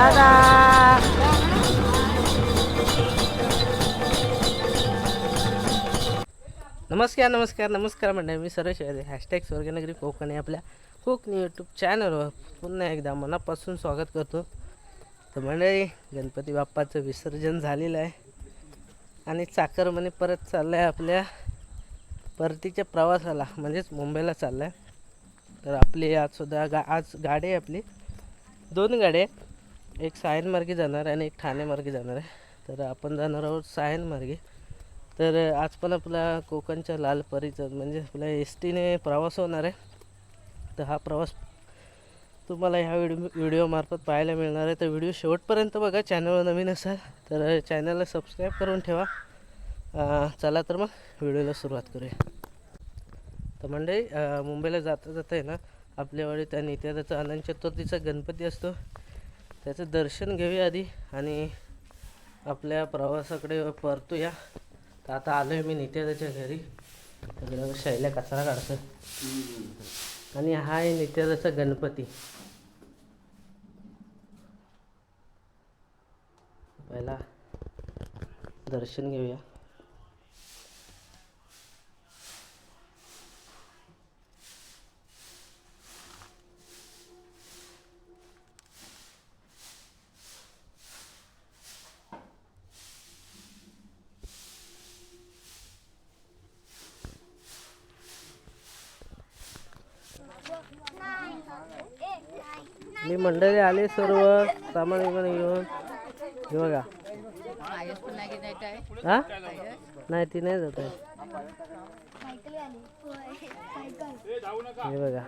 दादा. नमस्कार नमस्कार नमस्कार मंडळी. मी सर्वेश वारे हॅशटॅग स्वर्गनगरी कोकणी आपल्या कोकणी यूट्यूब चॅनलवर. पुन्हा एकदा मनापासून स्वागत करतो. तर मंडळी गणपती बाप्पाचं विसर्जन झालेलं आहे. आणि चाकरमने परत चाललं आहे आपल्या परतीच्या प्रवासाला म्हणजेच मुंबईला चाललं आहे तर आपली आजसुद्धा गा आज गाडी आहे आपली. दोन गाड्या आहे एक सायनमार्गे जाणार आहे आणि एक ठाणेमार्गे जाणार आहे. तर आपण जाणार आहोत सायनमार्गे तर आज पण आपला कोकणच्या लाल परीचं म्हणजे आपल्या एस टीने प्रवास होणार आहे. तर हा प्रवास तुम्हाला ह्या व्हिडिओ व्हिडिओमार्फत पाहायला मिळणार आहे. तर व्हिडिओ शेवटपर्यंत बघा चॅनलवर नवीन असाल तर चॅनलला सबस्क्राईब करून ठेवा. चला तर मग व्हिडिओला सुरुवात करूया. तर म्हणजे मुंबईला जाता जाता आहे ना आपल्याकडे त्या नित्याचा अनंत चतुर्थीचा गणपती असतो. त्याचं दर्शन घेऊया आधी आणि आपल्या प्रवासाकडे परतूया. तर आता आलो आहे मी नित्याच्या घरी. सगळं शैल्या कचरा काढतो आणि हा आहे नित्याचा गणपती. पहिला दर्शन घेऊया. मी मंडळी आले सर्व सामान बिमान घेऊन. हे बघा. हा? नाही ती नाही जात आहे. हे बघा.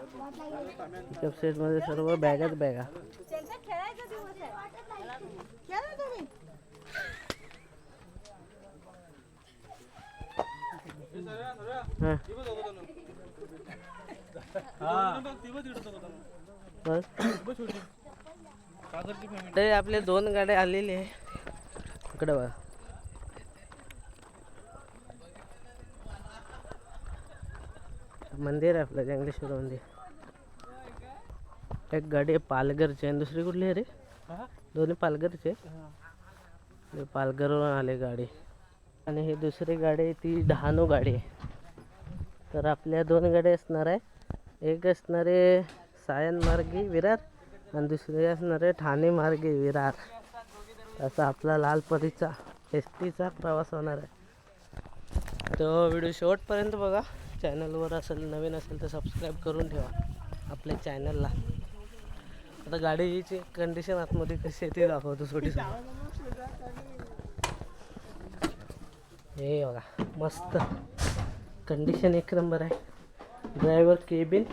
पिकअप सेटमध्ये सर्व बॅगाच बॅगा हा. बस. ते आपले दोन गाड्या आलेले आहे. इकडे बघा. मंदिर आहे आपलं जंगलेश्वर मंदिर. एक गाडी पालघरची आणि दुसरी कुठली आहे रे? दोन्ही पालघरचे पालघरवरून आले गाडी. आणि ही दुसरी गाडी आहे ती डहाणू गाडी आहे. तर आपल्या दोन गाड्या असणार आहे. एक असणार आहे सायन मार्गे विरार आणि दुसरी असणार आहे ठाणे मार्गे विरार. असा आपला लालपरीचा एस टीचा प्रवास होणार आहे. तो व्हिडिओ शेवटपर्यंत बघा. चॅनलवर असेल नवीन असेल तर सबस्क्राईब करून ठेवा आपल्या चॅनलला. आता गाडीची कंडिशन आतमध्ये कशी आहे ते दाखवतो छोटी हे बघा मस्त. कंडिशन एक नंबर आहे. ड्रायव्हर केबिन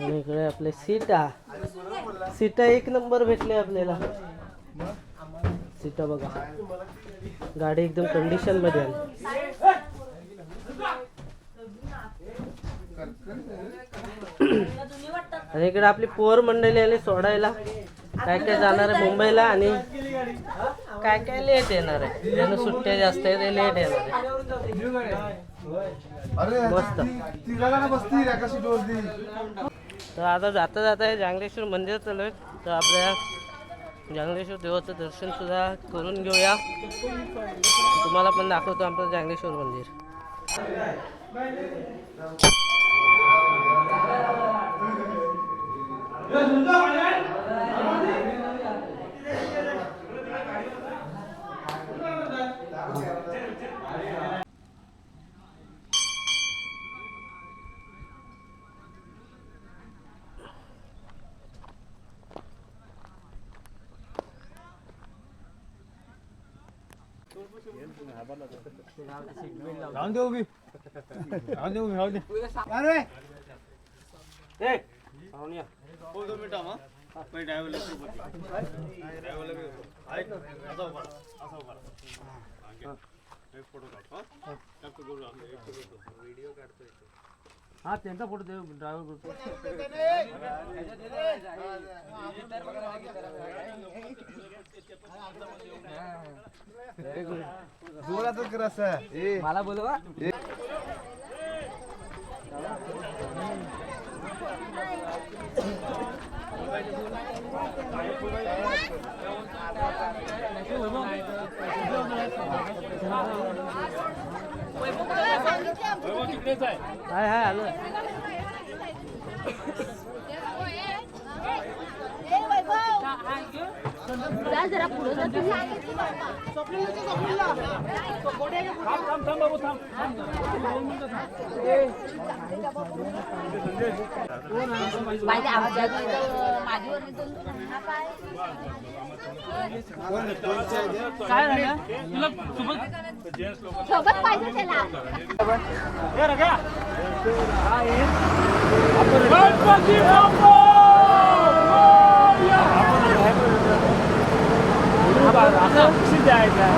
आणि इकडे आपले सीटा सीटा एक नंबर भेटले आपल्याला. सीटा बघा. गाडी एकदम कंडिशनमध्ये आली. आणि इकडे आपली पोर मंडळी आली सोडायला. काय काय जाणार आहे मुंबईला आणि काय काय लेट येणार आहे? ज्यांना सुट्ट्या जास्त आहे ते लेट येणार आहे. अरे मस्त. तर आता जाता जाता हे जांगलेश्वर मंदिर चालू आहे. तर आपल्या जांगलेश्वर देवाचं दर्शन सुद्धा करून घेऊया. तुम्हाला पण दाखवतो आपलं जांगलेश्वर मंदिर. राहून दे उभी राहून दे उभी राहून दे अरे! दोन मिनिटं मग पहिले ड्रायव्हरला फोटो हा व्हिडिओ काढतोय हा त्यांचा फोटो दे ड्रायव्हर करतो जोरातच कर असं मला बोलवा हाय हाय आलो. जा जरा पुढे जा. माहिती आमच्या माझीवर काय? सोबत पाहिजे त्याला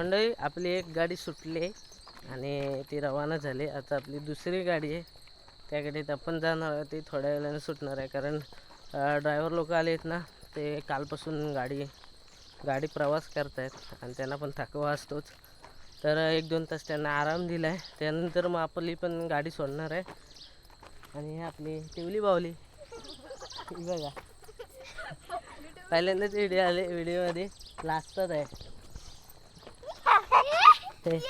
मंडळी आपली एक गाडी सुटली आहे आणि ती रवाना झाली. आता आपली दुसरी गाडी आहे. त्या गाडीत आपण जाणार आहे. ती थोड्या वेळाने सुटणार आहे. कारण ड्रायव्हर लोक आले आहेत ना ते कालपासून गाडी गाडी प्रवास करतायत आणि त्यांना पण थकवा असतोच. तर एक दोन तास त्यांना आराम दिला आहे त्यानंतर मग आपली पण गाडी सोडणार आहे. आणि आपली टिवली बावली. बघा. पहिल्यांदाच व्हिडिओ आले व्हिडिओमध्ये लास्टच आहे. लागते